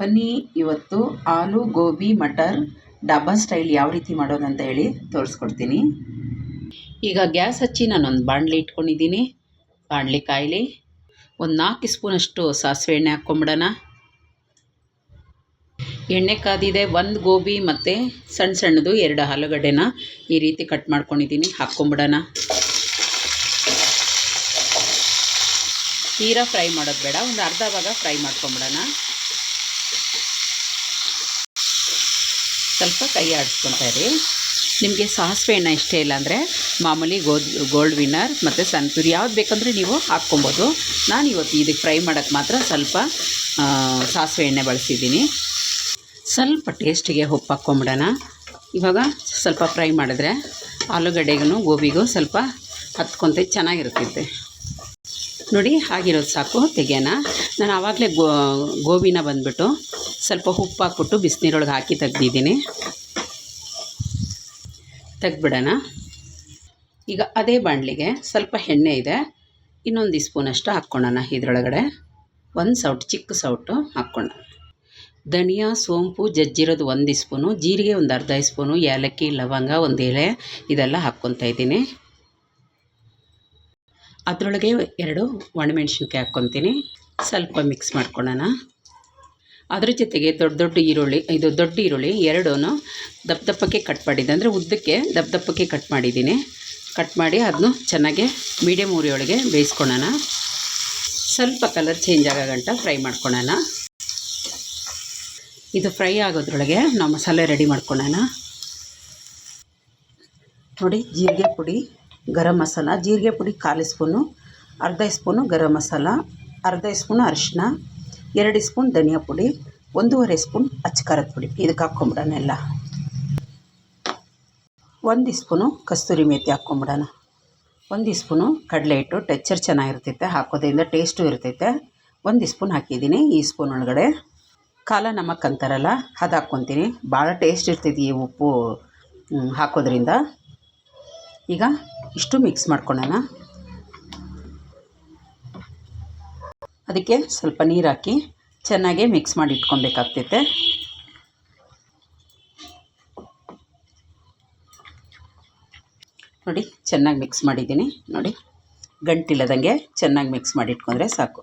ಬನ್ನಿ ಇವತ್ತು ಆಲೂ, ಗೋಬಿ, ಮಟರ್ ಡಾಬಾ ಸ್ಟೈಲ್ ಯಾವ ರೀತಿ ಮಾಡೋದು ಅಂತ ಹೇಳಿ ತೋರಿಸ್ಕೊಡ್ತೀನಿ. ಈಗ ಗ್ಯಾಸ್ ಹಚ್ಚಿ ನಾನೊಂದು ಬಾಣಲಿ ಇಟ್ಕೊಂಡಿದ್ದೀನಿ. ಬಾಣಲಿ ಕಾಯಿಲೆ. ಒಂದು ನಾಲ್ಕು ಸ್ಪೂನಷ್ಟು ಸಾಸಿವೆ ಎಣ್ಣೆ ಹಾಕ್ಕೊಂಬಿಡೋಣ. ಎಣ್ಣೆ ಕಾದಿದೆ, ಒಂದು ಗೋಬಿ ಮತ್ತು ಸಣ್ಣ ಸಣ್ಣದು ಎರಡು ಆಲೂಗಡ್ಡೆನ ಈ ರೀತಿ ಕಟ್ ಮಾಡ್ಕೊಂಡಿದ್ದೀನಿ, ಹಾಕ್ಕೊಂಬಿಡೋಣ. ತೀರಾ ಫ್ರೈ ಮಾಡೋದು ಬೇಡ, ಒಂದು ಅರ್ಧ ಭಾಗ ಫ್ರೈ ಮಾಡ್ಕೊಂಬಿಡೋಣ. ಸ್ವಲ್ಪ ಕೈ ಆಡಿಸ್ಕೊತಾ ಇರಿ. ನಿಮಗೆ ಸಾಸಿವೆ ಎಣ್ಣೆ ಇಷ್ಟ ಇಲ್ಲ ಅಂದರೆ ಮಾಮೂಲಿ ಗೋದ್ ಗೋಲ್ಡ್ ವಿನ್ನರ್ ಮತ್ತು ಸನ್ಪುರ್ ಯಾವ್ದು ಬೇಕಂದರೆ ನೀವು ಹಾಕ್ಕೊಬೋದು. ನಾನು ಇವತ್ತು ಇದಕ್ಕೆ ಫ್ರೈ ಮಾಡೋಕ್ಕೆ ಮಾತ್ರ ಸ್ವಲ್ಪ ಸಾಸಿವೆ ಎಣ್ಣೆ ಬಳಸಿದ್ದೀನಿ. ಸ್ವಲ್ಪ ಟೇಸ್ಟಿಗೆ ಉಪ್ಪು ಹಾಕ್ಕೊಂಬಿಡೋಣ. ಇವಾಗ ಸ್ವಲ್ಪ ಫ್ರೈ ಮಾಡಿದ್ರೆ ಆಲೂಗಡ್ಡೆಗೂ ಗೋಬಿಗೂ ಸ್ವಲ್ಪ ಹತ್ಕೊಂತ ಚೆನ್ನಾಗಿರ್ತೈತೆ ನೋಡಿ, ಆಗಿರೋದು ಸಾಕು, ತೆಗೆಯೋಣ. ನಾನು ಆವಾಗಲೇ ಗೋ, ಗೋಬಿನ ಬಂದುಬಿಟ್ಟು ಸ್ವಲ್ಪ ಉಪ್ಪು ಹಾಕ್ಬಿಟ್ಟು ಬಿಸಿನೀರೊಳಗೆ ಹಾಕಿ ತೆಗ್ದಿದ್ದೀನಿ. ತೆಗ್ದುಬಿಡೋಣ. ಈಗ ಅದೇ ಬಾಣಲಿಗೆ ಸ್ವಲ್ಪ ಎಣ್ಣೆ ಇದೆ. ಇನ್ನೊಂದು ಸ್ಪೂನಷ್ಟು ಹಾಕ್ಕೊಳ್ಳೋಣ ಇದರೊಳಗಡೆ. ಒಂದು ಸೌಟು, ಚಿಕ್ಕ ಸೌಟು ಹಾಕ್ಕೊಳ್ಳೋಣ. ಧನಿಯಾ, ಸೋಂಪು, ಜಜ್ಜಿರೋದು ಒಂದು ಸ್ಪೂನು ಜೀರಿಗೆ ಒಂದು ಅರ್ಧ ಸ್ಪೂನು ಏಲಕ್ಕಿ, ಲವಂಗ ಒಂದು ಎಲೆ ಇದೆಲ್ಲ ಹಾಕ್ಕೊತಾ ಇದ್ದೀನಿ. ಅದರೊಳಗೆ ಎರಡು ಒಣಮೆಣ್ಸಿನ್ಕಾಯಿ ಹಾಕ್ಕೊತೀನಿ. ಸ್ವಲ್ಪ ಮಿಕ್ಸ್ ಮಾಡ್ಕೊಳ್ಳೋಣ. ಅದ್ರ ಜೊತೆಗೆ ದೊಡ್ಡ ದೊಡ್ಡ ಈರುಳ್ಳಿ, ಇದು ದೊಡ್ಡ ಈರುಳ್ಳಿ ಎರಡೂ ದಪ್ಪ ದಪ್ಪಕ್ಕೆ ಕಟ್ ಮಾಡಿದ್ದೆ. ಅಂದರೆ ಉದ್ದಕ್ಕೆ ದಪ್ಪ ದಪ್ಪಕ್ಕೆ ಕಟ್ ಮಾಡಿದ್ದೀನಿ. ಕಟ್ ಮಾಡಿ ಅದನ್ನು ಚೆನ್ನಾಗಿ ಮೀಡಿಯಮ್ ಉರಿಯೊಳಗೆ ಬೇಯಿಸ್ಕೊಳ್ಳೋಣ ಸ್ವಲ್ಪ ಕಲರ್ ಚೇಂಜ್ ಆಗೋ ಗಂಟ ಫ್ರೈ ಮಾಡ್ಕೊಳ್ಳೋಣ ಇದು ಫ್ರೈ ಆಗೋದ್ರೊಳಗೆ ನಾವು ಮಸಾಲೆ ರೆಡಿ ಮಾಡ್ಕೊಳ್ಳೋಣ ನೋಡಿ, ಜೀರಿಗೆ ಪುಡಿ, ಗರಂ ಮಸಾಲ. ಜೀರಿಗೆ ಪುಡಿ ಕಾಲು ಸ್ಪೂನು, ಅರ್ಧ ಸ್ಪೂನು ಗರಂ ಮಸಾಲ, ಅರ್ಧ ಸ್ಪೂನು ಅರಿಶಿನ ಎರಡು ಸ್ಪೂನ್ ಧನಿಯಾ ಪುಡಿ, ಒಂದೂವರೆ ಸ್ಪೂನ್ ಅಚ್ಚಕಾರದ ಪುಡಿ. ಇದಕ್ಕೆ ಹಾಕ್ಕೊಂಬಿಡೋಣ ಎಲ್ಲ. ಒಂದು ಸ್ಪೂನು ಕಸ್ತೂರಿ ಮೇಥಿ ಹಾಕ್ಕೊಂಬಿಡೋಣ. ಒಂದು ಸ್ಪೂನು ಕಡಲೆ ಹಿಟ್ಟು ಟೆಕ್ಚರ್ ಚೆನ್ನಾಗಿರ್ತೈತೆ, ಹಾಕೋದ್ರಿಂದ ಟೇಸ್ಟು ಇರ್ತೈತೆ. ಒಂದು ಸ್ಪೂನ್ ಹಾಕಿದ್ದೀನಿ ಈ ಸ್ಪೂನ್ ಒಳಗಡೆ. ಕಾಲ ನಮಕ್ ಅಂತಾರಲ್ಲ ಅದು ಹಾಕ್ಕೊತೀನಿ. ಭಾಳ ಟೇಸ್ಟ್ ಇರ್ತೈತಿ ಈ ಉಪ್ಪು ಹಾಕೋದ್ರಿಂದ. ಈಗ ಇಷ್ಟು ಮಿಕ್ಸ್ ಮಾಡ್ಕೊಳ್ಳೋಣ. ಅದಕ್ಕೆ ಸ್ವಲ್ಪ ನೀರು ಹಾಕಿ ಚೆನ್ನಾಗಿ ಮಿಕ್ಸ್ ಮಾಡಿ ಇಟ್ಕೊಬೇಕಾಗ್ತೈತೆ ನೋಡಿ, ಚೆನ್ನಾಗಿ ಮಿಕ್ಸ್ ಮಾಡಿದ್ದೀನಿ. ನೋಡಿ, ಗಂಟಿಲ್ಲದಂಗೆ ಚೆನ್ನಾಗಿ ಮಿಕ್ಸ್ ಮಾಡಿ ಇಟ್ಕೊಂಡ್ರೆ ಸಾಕು.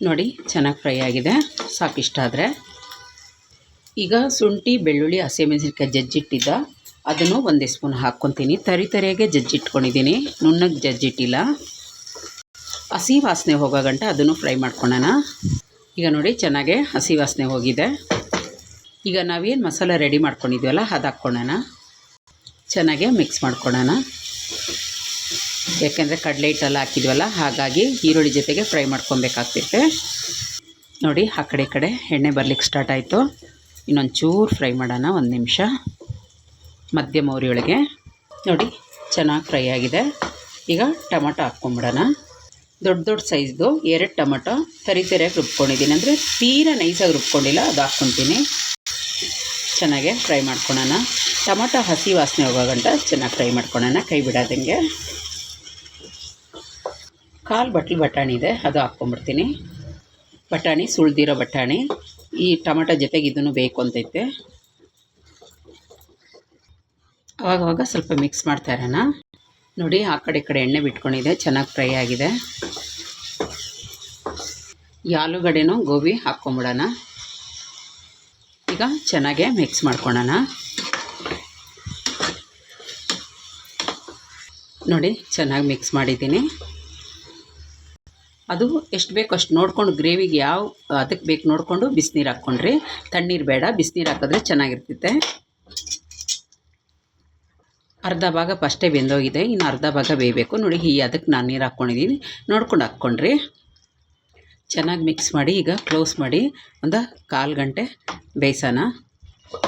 ನೋಡಿ, ಚೆನ್ನಾಗಿ ಫ್ರೈ ಆಗಿದೆ. ಸಾಕು ಇಷ್ಟ ಆದರೆ. ಈಗ ಶುಂಠಿ, ಬೆಳ್ಳುಳ್ಳಿ ಹಸಿಮೆಣಸಿನ್ಕಾಯಿ ಜಜ್ಜಿಟ್ಟಿದ್ದ. ಅದನ್ನು ಒಂದೇ ಸ್ಪೂನ್ ಹಾಕ್ಕೊತೀನಿ. ತರಿ ತರಿಯಾಗೆ ಜಜ್ಜಿಟ್ಕೊಂಡಿದ್ದೀನಿ. ನುಣ್ಣಗೆ ಜಜ್ಜಿಟ್ಟಿಲ್ಲ. ಹಸಿ ವಾಸನೆ ಹೋಗೋ ಗಂಟ ಅದನ್ನು ಫ್ರೈ ಮಾಡ್ಕೊಳ್ಳೋಣ. ಈಗ ನೋಡಿ ಚೆನ್ನಾಗೆ ಹಸಿ ವಾಸನೆ ಹೋಗಿದೆ. ಈಗ ನಾವೇನು ಮಸಾಲೆ ರೆಡಿ ಮಾಡ್ಕೊಂಡಿದ್ವಲ್ಲ ಅದು ಹಾಕ್ಕೊಳ್ಳೋಣ. ಚೆನ್ನಾಗೆ ಮಿಕ್ಸ್ ಮಾಡ್ಕೊಳ್ಳೋಣ. ಯಾಕೆಂದರೆ ಕಡಲೆ ಹಿಟ್ಟೆಲ್ಲ ಹಾಕಿದ್ವಲ್ಲ, ಹಾಗಾಗಿ ಈರುಳ್ಳಿ ಜೊತೆಗೆ ಫ್ರೈ ಮಾಡ್ಕೊಬೇಕಾಗ್ತೈತೆ. ನೋಡಿ ಆ ಕಡೆ ಕಡೆ ಎಣ್ಣೆ ಬರ್ಲಿಕ್ಕೆ ಸ್ಟಾರ್ಟ್ ಆಯಿತು. ಇನ್ನೊಂದು ಚೂರು ಫ್ರೈ ಮಾಡೋಣ, ಒಂದು ನಿಮಿಷ. ಮಧ್ಯಮ ಉರಿಯೊಳಗೆ. ನೋಡಿ, ಚೆನ್ನಾಗಿ ಫ್ರೈ ಆಗಿದೆ. ಈಗ ಟೊಮೊಟೊ ಹಾಕ್ಕೊಂಬಿಡೋಣ. ದೊಡ್ಡ ದೊಡ್ಡ ಸೈಜ್ದು ಎರಡು ಟೊಮಟೊ ತರಿ ತರಿಯಾಗಿ ರುಬ್ಕೊಂಡಿದ್ದೀನಿ. ಅಂದರೆ ತೀರಾ ನೈಸಾಗಿ ರುಬ್ಕೊಂಡಿಲ್ಲ, ಅದು ಹಾಕ್ಕೊತೀನಿ. ಚೆನ್ನಾಗೆ ಫ್ರೈ ಮಾಡ್ಕೊಳೋಣ. ಟೊಮಟೊ ಹಸಿ ವಾಸನೆ ಹೋಗೋ ಗಂಟ ಚೆನ್ನಾಗಿ ಫ್ರೈ ಮಾಡ್ಕೊಳೋಣ, ಕೈ ಬಿಡೋದಂಗೆ. ಕಾಲು ಬಟ್ಲು ಬಟಾಣಿ ಇದೆ, ಅದು ಹಾಕ್ಕೊಂಬಿಡ್ತೀನಿ ಬಟಾಣಿ ಸುಳ್ದಿರೋ ಬಟಾಣಿ. ಈ ಟೊಮಟೊ ಜೊತೆಗೆ ಇದನ್ನು ಬೇಕು ಅಂತೈತೆ. ಅವಾಗವಾಗ ಸ್ವಲ್ಪ ಮಿಕ್ಸ್ ಮಾಡ್ತಾ ಇರೋಣ. ನೋಡಿ, ಆ ಕಡೆ ಕಡೆ ಎಣ್ಣೆ ಬಿಟ್ಕೊಂಡಿದೆ. ಚೆನ್ನಾಗಿ ಫ್ರೈ ಆಗಿದೆ. ಈ ಆಲೂಗಡ್ಡೆನೂ ಗೋಬಿ ಹಾಕ್ಕೊಂಬಿಡೋಣ. ಈಗ ಚೆನ್ನಾಗೆ ಮಿಕ್ಸ್ ಮಾಡ್ಕೊಳ್ಳೋಣ ನೋಡಿ, ಚೆನ್ನಾಗಿ ಮಿಕ್ಸ್ ಮಾಡಿದ್ದೀನಿ. ಅದು ಎಷ್ಟು ಬೇಕು ಅಷ್ಟು ನೋಡಿಕೊಂಡು ಗ್ರೇವಿಗೆ ಯಾವ ಅದಕ್ಕೆ ಬೇಕು ನೋಡಿಕೊಂಡು ಬಿಸಿನೀರು ಹಾಕ್ಕೊಂಡ್ರಿ. ತಣ್ಣೀರು ಬೇಡ, ಬಿಸಿನೀರು ಹಾಕಿದ್ರೆ ಚೆನ್ನಾಗಿರ್ತೈತೆ ಅರ್ಧ ಭಾಗ ಫಸ್ಟೇ ಬೆಂದೋಗಿದೆ, ಇನ್ನು ಅರ್ಧ ಭಾಗ ಬೇಯಬೇಕು. ನೋಡಿ ಈ ಅದಕ್ಕೆ ನಾನು ನೀರು ಹಾಕ್ಕೊಂಡಿದ್ದೀನಿ. ನೋಡ್ಕೊಂಡು ಹಾಕ್ಕೊಂಡ್ರಿ. ಚೆನ್ನಾಗಿ ಮಿಕ್ಸ್ ಮಾಡಿ, ಈಗ ಕ್ಲೋಸ್ ಮಾಡಿ, ಒಂದು ಕಾಲು ಗಂಟೆ ಬೇಯಿಸೋಣ.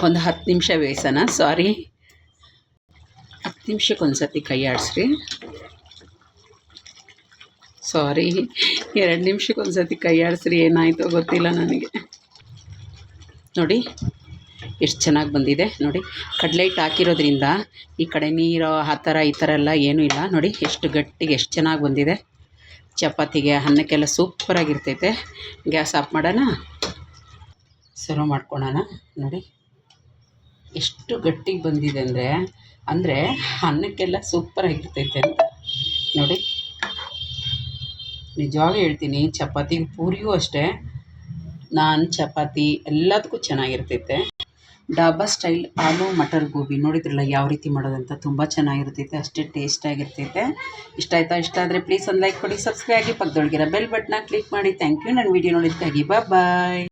ಒಂದು ಹತ್ತು ನಿಮಿಷ ಬೇಯಿಸೋಣ. ಸಾರಿ ಹತ್ತು ನಿಮಿಷಕ್ಕೆ ಒಂದು ಸತಿ ಕೈ ಆಡಿಸ್ರಿ. ಸಾರಿ ಎರಡು ನಿಮಿಷಕ್ಕೆ ಒಂದು ಸರ್ತಿ ಕೈ ಆಡಿಸ್ರಿ. ಏನಾಯಿತೋ ಗೊತ್ತಿಲ್ಲ ನನಗೆ. ನೋಡಿ ಎಷ್ಟು ಚೆನ್ನಾಗಿ ಬಂದಿದೆ. ನೋಡಿ ಕಡಲೆ ಹಿಟ್ಟು ಹಾಕಿರೋದ್ರಿಂದ ಈ ಕಡೆ ನೀರು, ಆ ಥರ ಈ ಥರ ಎಲ್ಲ ಏನೂ ಇಲ್ಲ. ನೋಡಿ, ಎಷ್ಟು ಗಟ್ಟಿಗೆ ಎಷ್ಟು ಚೆನ್ನಾಗಿ ಬಂದಿದೆ. ಚಪಾತಿಗೆ ಅನ್ನಕ್ಕೆಲ್ಲ ಸೂಪರಾಗಿರ್ತೈತೆ ಗ್ಯಾಸ್ ಆಫ್ ಮಾಡೋಣ. ಸರ್ವ್ ಮಾಡ್ಕೊಳೋಣ. ನೋಡಿ, ಎಷ್ಟು ಗಟ್ಟಿಗೆ ಬಂದಿದೆ ಅಂದರೆ ಅಂದರೆ ಅನ್ನಕ್ಕೆಲ್ಲ ಸೂಪರಾಗಿರ್ತೈತೆ ಅಂತ. ನೋಡಿ ನಿಜವಾಗ್ಲೂ ಹೇಳ್ತೀನಿ ಚಪಾತಿ ಪೂರಿಯೂ ಅಷ್ಟೇ ನಾನ್ ಚಪಾತಿ ಎಲ್ಲದಕ್ಕೂ ಚೆನ್ನಾಗಿರ್ತೈತೆ. ಡಾಬಾ ಸ್ಟೈಲ್ ಆಲೂ ಮಟರ್ ಗೋಬಿ ನೋಡಿದ್ರಲ್ಲ ಯಾವ ರೀತಿ ಮಾಡೋದಂತ? ತುಂಬ ಚೆನ್ನಾಗಿರ್ತೈತೆ, ಅಷ್ಟೇ ಟೇಸ್ಟಾಗಿರ್ತೈತೆ ಇಷ್ಟ ಆಯ್ತಾ? ಇಷ್ಟ ಆದರೆ ಪ್ಲೀಸ್ ಒಂದು ಲೈಕ್ ಕೊಡಿ ಸಬ್ಸ್ಕ್ರೈಬ್ ಆಗಿ ಪಕ್ಕದೊಳಗಿರೋ ಬೆಲ್ ಬಟ್ನ ಕ್ಲಿಕ್ ಮಾಡಿ. ಥ್ಯಾಂಕ್ ಯು ನನ್ನ ವೀಡಿಯೋ ನೋಡಿದ್ದಕ್ಕಾಗಿ ಬಾಯ್